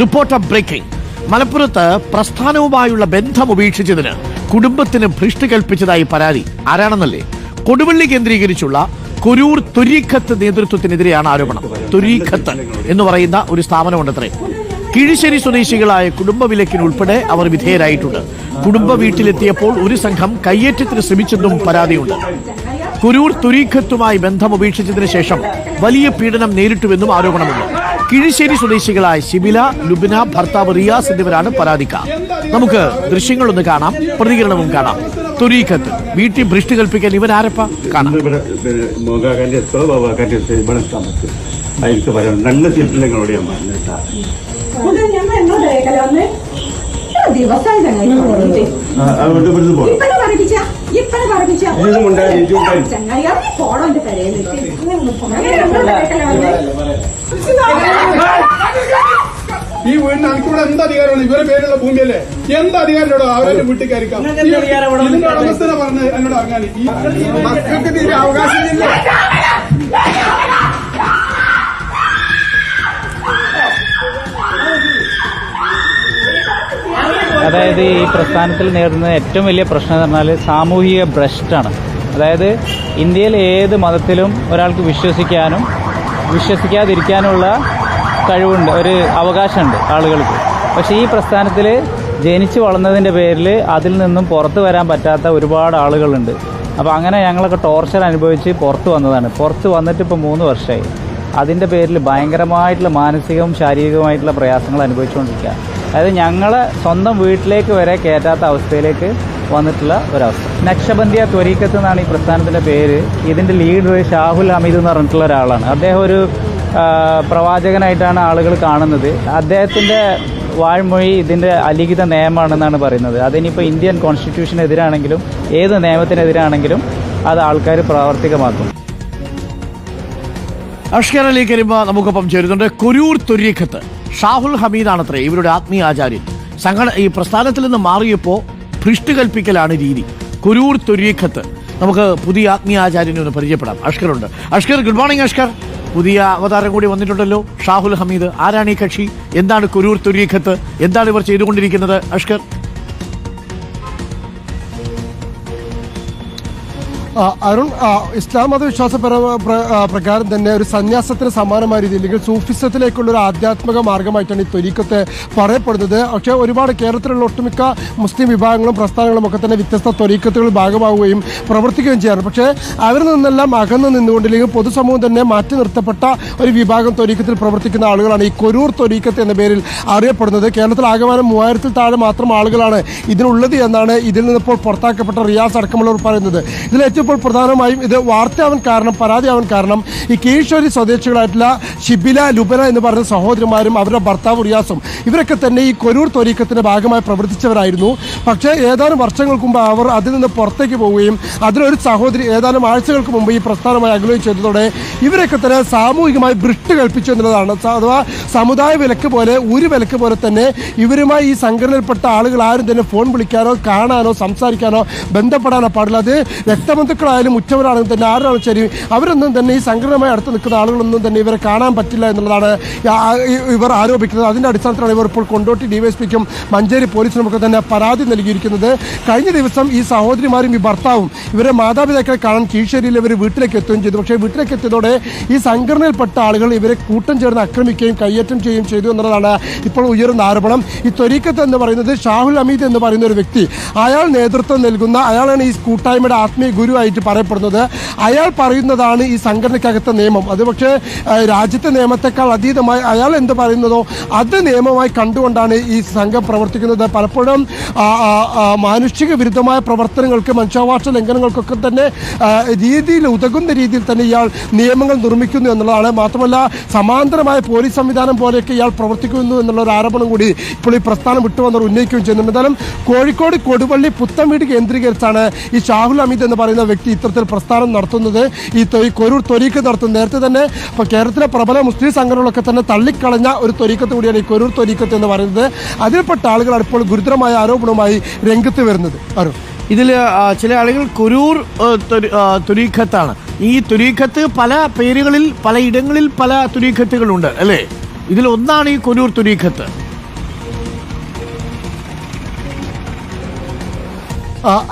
Reporter breaking. മലപ്പുറത്ത് പ്രസ്ഥാനവുമായുള്ള ബന്ധം ഉപേക്ഷിച്ചതിന് കുടുംബത്തിന് ഭ്രഷ്ട് കൽപ്പിച്ചതായി പരാതി. ആരാണെന്നല്ലേ? കൊടുവള്ളി കേന്ദ്രീകരിച്ചുള്ള കൊരൂർ തുരീഖത്ത് നേതൃത്വത്തിനെതിരെയാണ് ആരോപണം. തുരീഖത്ത് എന്ന് പറയുന്ന ഒരു സ്ഥാപനമുണ്ടത്രേ. കിഴിശ്ശേരി സ്വദേശികളായ കുടുംബ വിലക്കിനുൾപ്പെടെ അവർ വിധേയരായിട്ടുണ്ട്. കുടുംബ വീട്ടിലെത്തിയപ്പോൾ ഒരു സംഘം കയ്യേറ്റത്തിന് ശ്രമിച്ചെന്നും പരാതിയുണ്ട്. കുരൂർ തുരീഖത്തുമായി ബന്ധം ഉപേക്ഷിച്ചതിന് ശേഷം വലിയ പീഡനം നേരിട്ടുവെന്നും ആരോപണമുണ്ട്. കിഴിശ്ശേരി സ്വദേശികളായ ശിബില ലുബിന ഭർത്താവ് റിയാസ് എന്നിവരാണ് പരാതിക്കാർ. നമുക്ക് ദൃശ്യങ്ങളൊന്ന് കാണാം പ്രതികരണവും കാണാം. തുരീഖത്ത് വീട്ടിൽ ഭ്രഷ്ട് കൽപ്പിക്കാൻ ഇവൻ ആരപ്പ കാണാം നല്ല ഞാൻ ദിവസമായി ഈ വീടിന് അനക്കൂടെ എന്ത് അധികാരമാണ്? ഇവരെ പേരുള്ള ഭൂമിയല്ലേ? എന്ത് അധികാരത്തോടോ അവരെ വീട്ടിൽ കയറിക്കാം. ഇതിന്റെ ഉടമസ്ഥനെ പറഞ്ഞ് എന്നോട് ഇറങ്ങാൻ. ഈ മക്കൾക്ക് തീരെ അവകാശമില്ല അതായത് ഈ പ്രസ്ഥാനത്തിൽ നേരിടുന്ന ഏറ്റവും വലിയ പ്രശ്നം എന്ന് പറഞ്ഞാൽ സാമൂഹിക ഭ്രഷ്ടാണ്. അതായത് ഇന്ത്യയിൽ ഏത് മതത്തിലും ഒരാൾക്ക് വിശ്വസിക്കാനും വിശ്വസിക്കാതിരിക്കാനുള്ള കഴിവുണ്ട് ഒരു അവകാശമുണ്ട് ആളുകൾക്ക്. പക്ഷേ ഈ പ്രസ്ഥാനത്തിൽ ജനിച്ചു വളർന്നതിന്റെ പേരിൽ അതിൽ നിന്നും പുറത്തു വരാൻ പറ്റാത്ത ഒരുപാട് ആളുകളുണ്ട്. അപ്പോൾ അങ്ങനെ ഞങ്ങളൊക്കെ ടോർച്ചർ അനുഭവിച്ച് പുറത്ത് വന്നതാണ്. പുറത്ത് വന്നിട്ട് ഇപ്പോൾ മൂന്ന് വർഷമായി അതിന്റെ പേരിൽ ഭയങ്കരമായിട്ടുള്ള മാനസികവും ശാരീരികവുമായിട്ടുള്ള പ്രയാസങ്ങൾ അനുഭവിച്ചുകൊണ്ടിരിക്കുക. അതായത് ഞങ്ങളെ സ്വന്തം വീട്ടിലേക്ക് വരെ കയറ്റാത്ത അവസ്ഥയിലേക്ക് വന്നിട്ടുള്ള ഒരവസ്ഥ. നക്ഷബന്ധിയ ത്വരീക്കത്ത് എന്നാണ് ഈ പ്രസ്ഥാനത്തിന്റെ പേര്. ഇതിന്റെ ലീഡർ ഷാഹുൽ ഹമീദ് എന്ന് പറഞ്ഞിട്ടുള്ള ഒരാളാണ്. അദ്ദേഹം ഒരു പ്രവാചകനായിട്ടാണ് ആളുകൾ കാണുന്നത്. അദ്ദേഹത്തിന്റെ വാഴ്മൊഴി ഇതിന്റെ അലിഖിത നിയമമാണെന്നാണ് പറയുന്നത്. അതിനിപ്പോൾ ഇന്ത്യൻ കോൺസ്റ്റിറ്റ്യൂഷനെതിരാണെങ്കിലും ഏത് നിയമത്തിനെതിരാണെങ്കിലും അത് ആൾക്കാർ പ്രാവർത്തികമാക്കും. അഷ്കർ അലി കരിമ നമുക്കൊപ്പം ചേരുന്നുണ്ട്. കൊരൂർ തുര്യഖത്ത്. ഷാഹുൽ ഹമീദാണത്രേ ഇവരുടെ ആത്മീയ ആചാര്യൻ. സംഘട ഈ പ്രസ്ഥാനത്തിൽ നിന്ന് മാറിയപ്പോൾ ഭ്രഷ്ട് കൽപ്പിക്കലാണ് രീതി. കൊരൂർ തുര്യഖത്ത്. നമുക്ക് പുതിയ ആത്മീയ ആചാര്യനെ ഒന്ന് പരിചയപ്പെടാം. അഷ്കറുണ്ട്. Ashkar good morning Ashkar. പുതിയ അവതാരം കൂടി വന്നിട്ടുണ്ടല്ലോ. ഷാഹുൽ ഹമീദ്. ആരാണ് ഈ കക്ഷി? എന്താണ് കുരൂർ തുരീഖത്ത്? എന്താണ് ഇവർ ചെയ്തുകൊണ്ടിരിക്കുന്നത്? അഷ്കർ? അരുൺ ഇസ്ലാം മതവിശ്വാസ പര- പ്രകാരം തന്നെ ഒരു സന്യാസത്തിന് സമാനമായ രീതിയിൽ അല്ലെങ്കിൽ സൂഫിസത്തിലേക്കുള്ള ഒരു ആധ്യാത്മിക മാർഗമായിട്ടാണ് ഈ ത്വരീക്കത്തെ പറയപ്പെടുന്നത്. പക്ഷേ ഒരുപാട് കേരളത്തിലുള്ള ഒട്ടുമിക്ക മുസ്ലിം വിഭാഗങ്ങളും പ്രസ്ഥാനങ്ങളും ഒക്കെ തന്നെ വ്യത്യസ്ത ത്വരീക്കത്തുകളിൽ ഭാഗമാവുകയും പ്രവർത്തിക്കുകയും ചെയ്യാറ് പക്ഷേ അവരിൽ നിന്നെല്ലാം അകന്നു നിന്നുകൊണ്ട് അല്ലെങ്കിൽ പൊതുസമൂഹം തന്നെ മാറ്റി നിർത്തപ്പെട്ട ഒരു വിഭാഗം ത്വരീക്കത്തിൽ പ്രവർത്തിക്കുന്ന ആളുകളാണ് ഈ കൊരൂർ ത്വരീക്കത്ത് എന്ന പേരിൽ അറിയപ്പെടുന്നത്. കേരളത്തിൽ ആകമാനം മൂവായിരത്തിൽ താഴെ മാത്രം ആളുകളാണ് ഇതിനുള്ളത് എന്നാണ് ഇതിൽ നിന്നിപ്പോൾ പുറത്താക്കപ്പെട്ട റിയാസ് അടക്കമുള്ളവർ പറയുന്നത്. ഇതിലേറ്റവും ഇപ്പോൾ പ്രധാനമായും ഇത് വാർത്തയാവാൻ കാരണം പരാതിയാവാൻ കാരണം ഈ കീഴ്ശ്വരി സ്വദേശികളായിട്ടുള്ള ഷിബില ലുബന എന്ന് പറയുന്ന സഹോദരിമാരും അവരുടെ ഭർത്താവ് റിയാസും ഇവരൊക്കെ തന്നെ ഈ കൊരൂർ ത്വരീക്കത്തിന്റെ ഭാഗമായി പ്രവർത്തിച്ചവരായിരുന്നു. പക്ഷേ ഏതാനും വർഷങ്ങൾക്ക് മുമ്പ് അവർ അതിൽ നിന്ന് പുറത്തേക്ക് പോവുകയും അതിലൊരു സഹോദരി ഏതാനും ആഴ്ചകൾക്ക് മുമ്പ് ഈ പ്രസ്ഥാനമായി അകലുകയും ചെയ്തതോടെ ഇവരൊക്കെ തന്നെ സാമൂഹികമായി ഭ്രഷ്ട് കൽപ്പിച്ചു എന്നുള്ളതാണ്. അഥവാ സമുദായ വിലക്ക് പോലെ ഒരു വിലക്ക് പോലെ തന്നെ ഇവരുമായി ഈ സംഘടനയിൽപ്പെട്ട ആളുകൾ ആരും തന്നെ ഫോൺ വിളിക്കാനോ കാണാനോ സംസാരിക്കാനോ ബന്ധപ്പെടാനോ പാടില്ല. അത് രക്തബന്ധുക്കളായാലും ഉറ്റവരാണെങ്കിലും തന്നെ ആരാണെങ്കിലും ശരി? അവരൊന്നും തന്നെ ഈ സംഘടനയുമായി അടുത്ത് നിൽക്കുന്ന ആളുകളൊന്നും തന്നെ ഇവരെ കാണാൻ പറ്റില്ല എന്നുള്ളതാണ് ഇവർ ആരോപിക്കുന്നത്. അതിന്റെ അടിസ്ഥാനത്തിലാണ് ഇവർ ഇപ്പോൾ കൊണ്ടോട്ടി ഡിവൈഎസ്പിക്കും മഞ്ചേരി പോലീസിനും ഒക്കെ തന്നെ പരാതി നൽകിയിരിക്കുന്നത്. കഴിഞ്ഞ ദിവസം ഈ സഹോദരിമാരും ഈ ഭർത്താവും ഇവരെ മാതാപിതാക്കളെ കാണാൻ കീഴ്ശേരിയിൽ ഇവർ വീട്ടിലേക്ക് എത്തുകയും ചെയ്തു. പക്ഷേ വീട്ടിലേക്ക് എത്തിയതോടെ ഈ സംഘടനയിൽപ്പെട്ട ആളുകൾ ഇവരെ കൂട്ടം ചേർന്ന് ആക്രമിക്കുകയും കയ്യേറ്റം ചെയ്യുകയും ചെയ്തു എന്നുള്ളതാണ് ഇപ്പോൾ ഉയർന്ന ആരോപണം. ഈ ത്വരീക്കത്ത് എന്ന് പറയുന്നത് ഷാഹുൽ അമീദ് എന്ന് പറയുന്ന ഒരു വ്യക്തി അയാൾ നേതൃത്വം നൽകുന്ന അയാളാണ് ഈ കൂട്ടായ്മയുടെ ആത്മീയ ഗുരുവായിട്ട് പറയപ്പെടുന്നത്. അയാൾ പറയുന്നതാണ് ഈ സംഘടനയ്ക്കകത്തെ നിയമം. അത് പക്ഷേ രാജ്യത്തെ നിയമത്തെക്കാൾ അതീതമായി അയാൾ എന്ത് പറയുന്നതോ അത് നിയമമായി കണ്ടുകൊണ്ടാണ് ഈ സംഘം പ്രവർത്തിക്കുന്നത്. പലപ്പോഴും മാനുഷിക വിരുദ്ധമായ പ്രവർത്തനങ്ങൾക്ക് മനുഷ്യാവകാശ ലംഘനങ്ങൾക്കൊക്കെ തന്നെ രീതിയിൽ ഉതകുന്ന രീതിയിൽ തന്നെ ഇയാൾ നിയമങ്ങൾ നിർമ്മിക്കുന്നു എന്നുള്ളതാണ്. മാത്രമല്ല സമാന്തരമായ പോലീസ് സംവിധാനം പോലെയൊക്കെ ഇയാൾ പ്രവർത്തിക്കുന്നു എന്നുള്ള ഒരു ആരോപണം കൂടി ഇപ്പോൾ ഈ പ്രസ്ഥാനം വിട്ടുവന്നവർ ഉന്നയിക്കുകയും ചെയ്യുന്നുണ്ട്. എന്തായാലും കോഴിക്കോട് കൊടുവള്ളി പുത്തൻവീട് കേന്ദ്രീകരിച്ചാണ് ഈ ഷാഹുൽ അമീദ് എന്ന് പറയുന്ന വ്യക്തി ഇത്തരത്തിൽ പ്രസ്ഥാനം നടത്തുന്നത് ഈ കൊരൂർ തൊരീക്ക് നടത്തുന്നത് നേരത്തെ തന്നെ ഇപ്പോൾ കേരളത്തിലെ പ്രബല മുസ്ലിം സംഘടനകളൊക്കെ തന്നെ തള്ളിക്കളഞ്ഞ ഒരു തൊരീക്കത്ത് കൂടിയാണ് ഈ കൊരൂർ തൊരീക്കത്ത് എന്ന് പറയുന്നത്. അതിൽപ്പെട്ട ആളുകളാണ് ഇപ്പോൾ ഗുരുതരമായ ആരോപണവുമായി രംഗത്ത് വരുന്നത്. അരുൺ. ഇതിൽ ചില ആളുകൾ കൊരൂർ തുരീഖത്താണ് ഈ തുരീഖത്ത് പല പേരുകളിൽ പല ഇടങ്ങളിൽ പല തുരീഖത്തുകളുണ്ട് അല്ലേ? ഇതിൽ ഒന്നാണ് ഈ കൊരൂർ തുരീഖത്ത്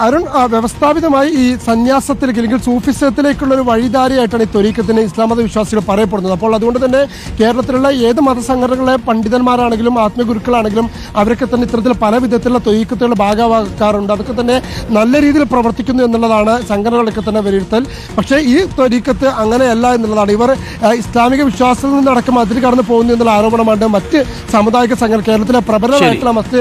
അരുൺ വ്യവസ്ഥാപിതമായി ഈ സന്യാസത്തിലേക്ക് അല്ലെങ്കിൽ സൂഫിസത്തിലേക്കുള്ള ഒരു വഴിധാരയായിട്ടാണ് ഈ ത്വരീക്കത്തിന് ഇസ്ലാം മത വിശ്വാസികൾ പറയപ്പെടുന്നത്. അപ്പോൾ അതുകൊണ്ട് തന്നെ കേരളത്തിലുള്ള ഏത് മതസംഘടനകളെ പണ്ഡിതന്മാരാണെങ്കിലും ആത്മഗുരുക്കളാണെങ്കിലും അവരൊക്കെ തന്നെ ഇത്തരത്തിൽ പല വിധത്തിലുള്ള തൊയ്ക്കത്തുകൾ ഭാഗമാക്കാറുണ്ട് അതൊക്കെ തന്നെ നല്ല രീതിയിൽ പ്രവർത്തിക്കുന്നു എന്നുള്ളതാണ് സംഘടനകളൊക്കെ തന്നെ വിലയിരുത്തൽ. പക്ഷേ ഈ ത്വരീക്കത്ത് അങ്ങനെയല്ല എന്നുള്ളതാണ്. ഇവർ ഇസ്ലാമിക വിശ്വാസത്തിൽ നിന്നടക്കം അതിൽ കടന്നു പോകുന്നു എന്നുള്ള ആരോപണമാണ് മറ്റ് സാമുദായിക സംഘടന കേരളത്തിലെ പ്രബലമായിട്ടുള്ള മറ്റ്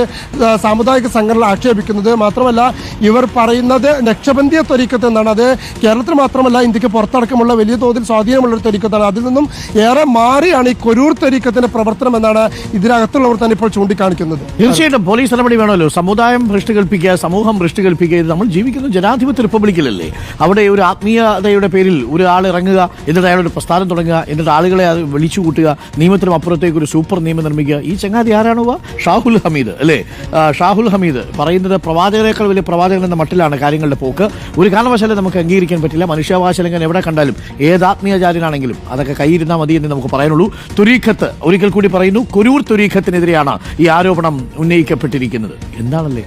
സാമുദായിക സംഘടനകൾ ആക്ഷേപിക്കുന്നത്. മാത്രമല്ല ഇവർ പറയുന്നത് നക്ഷബന്ധിയ ത്വരീക്കത്ത് എന്നാണ് അത് കേരളത്തിൽ മാത്രമല്ല ഇന്ത്യയ്ക്ക് പുറത്തടക്കമുള്ള വലിയ തോതിൽ സ്വാധീനമുള്ള ഒരു ത്വരീക്കത്താണ്. അതിൽ നിന്നും ഏറെ മാറിയാണ് ഈ കൊരൂർ ത്വരീക്കത്തിന്റെ പ്രവർത്തനം എന്നാണ് ഇതിനകത്തുള്ളവർ തന്നെ ഇപ്പോൾ ചൂണ്ടിക്കാണിക്കുന്നത്. തീർച്ചയായിട്ടും പോലീസ് നടപടി വേണമല്ലോ. സമുദായം ഭ്രഷ്ട് കൽപ്പിക്കുക സമൂഹം ഭ്രഷ്ട് കൽപ്പിക്കുക നമ്മൾ ജീവിക്കുന്ന ജനാധിപത്യ റിപ്പബ്ലിക്കിലല്ലേ അവിടെ ഒരു ആത്മീയതയുടെ പേരിൽ ഒരു ആൾ ഇറങ്ങുക എന്നിട്ട് അയാളൊരു പ്രസ്ഥാനം തുടങ്ങുക എന്നിട്ട് ആളുകളെ അത് വിളിച്ചു കൂട്ടുക നിയമത്തിനും അപ്പുറത്തേക്ക് ഒരു സൂപ്പർ നിയമം നിർമ്മിക്കുക. ഈ ചങ്ങാതി ആരാണോ ഷാഹുൽ ഹമീദ് അല്ലേ? ഷാഹുൽ ഹമീദ് പറയുന്നത് പ്രവാചകരെക്കാൾ വലിയ പ്രവാചകൻ എന്ന മട്ടിലാണ് കാര്യങ്ങളുടെ പോക്ക്. ഒരു കാരണവശാലും നമുക്ക് അംഗീകരിക്കാൻ പറ്റില്ല. മനുഷ്യാവകാശ ലംഘനം എവിടെ കണ്ടാലും ഏത് ആത്മീയചാര്യനാണെങ്കിലും അതൊക്കെ കൈയിരുന്നാൽ മതി എന്ന് നമുക്ക് പറയാനുള്ളൂ. തുരീഖത്ത് ഒരിക്കൽ കൂടി പറയുന്നു കൊരൂർ തുരീഖത്തിനെതിരെയാണ് ഈ ആരോപണം ഉന്നയിക്കപ്പെട്ടിരിക്കുന്നത്. എന്താണല്ലേ?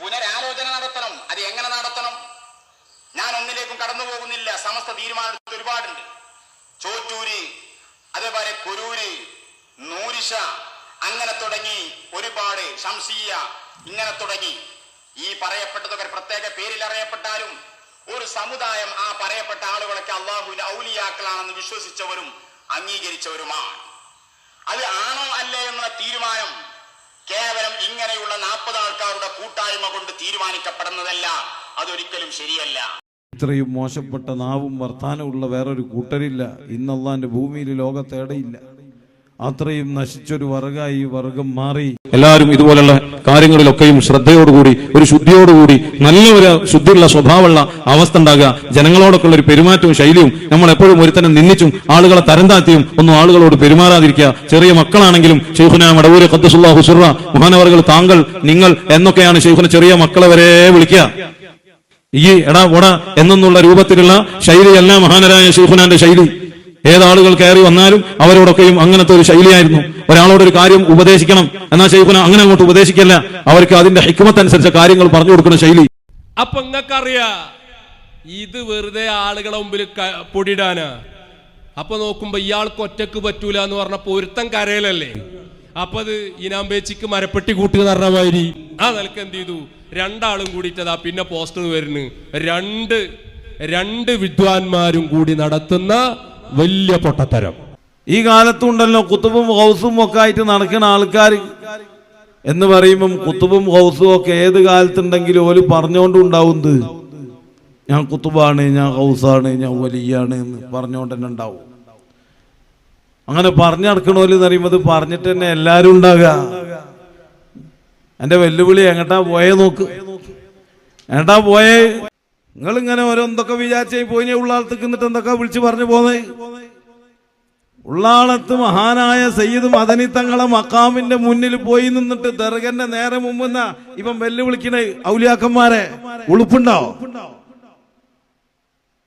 പുനരാലോചന നടത്തണം. അത് എങ്ങനെ നടത്തണം? ഞാൻ ഒന്നിലേക്കും സമസ്ത തീരുമാനത്തിൽ ഒരുപാടുണ്ട്. ചോറ്റൂര് അതേപോലെ കുരൂര് നൂരിഷ അങ്ങനെ തുടങ്ങി ഒരുപാട് ശംസീയ ഇങ്ങനെ തുടങ്ങി. ഈ പറയപ്പെട്ടതൊക്കെ പ്രത്യേക പേരിൽ അറിയപ്പെട്ടാലും ഒരു സമുദായം ആ പറയപ്പെട്ട ആളുകളൊക്കെ അള്ളാഹുവിന്റെ ഔലിയാക്കളാണെന്ന് വിശ്വസിച്ചവരും അംഗീകരിച്ചവരുമാണ്. അത് ആണോ അല്ലേ എന്നുള്ള തീരുമാനം കേവലം ഇങ്ങനെയുള്ള നാൽപ്പത് ആൾക്കാരുടെ കൂട്ടായ്മ കൊണ്ട് തീരുമാനിക്കപ്പെടുന്നതല്ല. അതൊരിക്കലും ശരിയല്ല. ഇത്രയും മോശപ്പെട്ട നാവും വർത്താനമുള്ള വേറൊരു കൂട്ടരില്ല. ഇന്നല്ലാന്റെ ഭൂമിയിൽ ലോകത്തേടയില്ല. അത്രയും നശിച്ചൊരു വർഗമായി ഈ വർഗം മാറി. എല്ലാവരും ഇതുപോലുള്ള കാര്യങ്ങളിലൊക്കെയും ശ്രദ്ധയോടുകൂടി ഒരു ശുദ്ധിയോടുകൂടി നല്ല ഒരു ശുദ്ധിയുള്ള സ്വഭാവമുള്ള അവസ്ഥ ഉണ്ടാകുക. ജനങ്ങളോടൊക്കെ ഉള്ള ഒരു പെരുമാറ്റവും ശൈലിയും നമ്മൾ എപ്പോഴും ഒരുത്തനെ നിന്നിച്ചും ആളുകളെ തരം താഴ്ത്തിയും ഒന്നും ആളുകളോട് പെരുമാറാതിരിക്കുക. ചെറിയ മക്കളാണെങ്കിലും ഷെയ്ഖുന മടവൂര് ഖദ്സുല്ലാ ഹുസുറ മഹാനവറുകൾ താങ്കൾ നിങ്ങൾ എന്നൊക്കെയാണ് ഷെയ്ഖുന ചെറിയ മക്കളെ വരെ വിളിക്കുക. ഈ എടാ ഒട എന്നുള്ള രൂപത്തിലുള്ള ശൈലിയല്ല മഹാനരായ ഷെയ്ഖുനാന്റെ ശൈലി. ഏതാളുകൾ കയറി വന്നാലും അവരോടൊക്കെയും അങ്ങനത്തെ ഒരു ശൈലിയായിരുന്നു. ഒരാളോട് ഒരു കാര്യം ഉപദേശിക്കണം. എന്നാ ഷെയ്ഖുന അങ്ങനെ അങ്ങോട്ട് ഉപദേശിക്കല്ല. അവർക്ക് അതിന്റെ ഹിക്മത്തനുസരിച്ച കാര്യങ്ങൾ പറഞ്ഞു കൊടുക്കുന്ന ശൈലി. അപ്പൊ നിങ്ങൾക്കറിയാ ഇത് വെറുതെ ആളുകളെ മുമ്പിൽ പൊടിയിടാനാ. അപ്പൊ നോക്കുമ്പോ ഇയാൾക്ക് ഒറ്റയ്ക്ക് പറ്റൂല എന്ന് പറഞ്ഞ പൊരുത്തം കരയിലല്ലേ? അപ്പൊ അത് ഇനാമ്പേച്ചിക്ക് മരപ്പെട്ടി കൂട്ടുക പറഞ്ഞ മാതിരി. ആ നിലയ്ക്ക് എന്ത് ചെയ്തു? രണ്ടാളും കൂടിയിട്ടതാ പിന്നെ പോസ്റ്റർ വരുന്നു. രണ്ട് രണ്ട് വിദ്വാൻമാരും കൂടി നടത്തുന്ന വലിയ പൊട്ടത്തരം. ഈ കാലത്തുണ്ടല്ലോ കുത്തുബും ഹൗസും ഒക്കെ ആയിട്ട് നടക്കുന്ന ആൾക്കാർ എന്ന് പറയുമ്പം കുത്തുബും ഹൗസും ഒക്കെ ഏത് കാലത്തുണ്ടെങ്കിലും ഓൽ പറഞ്ഞുകൊണ്ടുണ്ടാവുന്നത് ഞാൻ കുത്തുബാണ് ഞാൻ ഹൗസാണ് ഞാൻ വലിയാണ് എന്ന് പറഞ്ഞുകൊണ്ട് തന്നെ ഉണ്ടാവും. അങ്ങനെ പറഞ്ഞു നടക്കണോൽ എന്ന് പറയുമ്പോൾ പറഞ്ഞിട്ട് തന്നെ എല്ലാവരും ഉണ്ടാകുക എന്റെ വെല്ലുവിളി എങ്ങട്ടാ പോയേ നോക്ക്. എങ്ങട്ടാ പോയേ? നിങ്ങൾ ഇങ്ങനെ ഓരോന്നൊക്കെ വിചാരിച്ചേ പോയി ഉള്ളാളത്തേക്ക് നിന്നിട്ട് എന്തൊക്കെ വിളിച്ചു പറഞ്ഞു പോന്നേ? ഉള്ളാളത്ത് മഹാനായ സയ്യിദ് മദനി തങ്ങളെ മക്കാമിന്റെ മുന്നിൽ പോയി നിന്നിട്ട് ദർഗന്റെ നേരെ മുമ്പെന്ന ഇപ്പം വെല്ലുവിളിക്കണേ ഔലിയാക്കന്മാരെ ഉളുപ്പുണ്ടോ?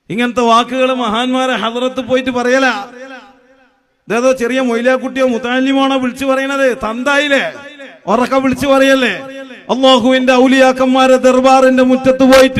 ഇങ്ങനത്തെ വാക്കുകൾ മഹാന്മാരെ ഹദറത്ത് പോയിട്ട് പറയല. ഇതേതോ ചെറിയ മൊയിലാക്കുട്ടിയോ മുത്താലിമാണോ വിളിച്ചു പറയണത്? തന്തായില്ലേ ഉറക്ക വിളിച്ചു പറയല്ലേ? അള്ളാഹുവിന്റെ ഔലിയാക്കന്മാരെ ദർബാറിന്റെ മുറ്റത്ത് പോയിട്ട്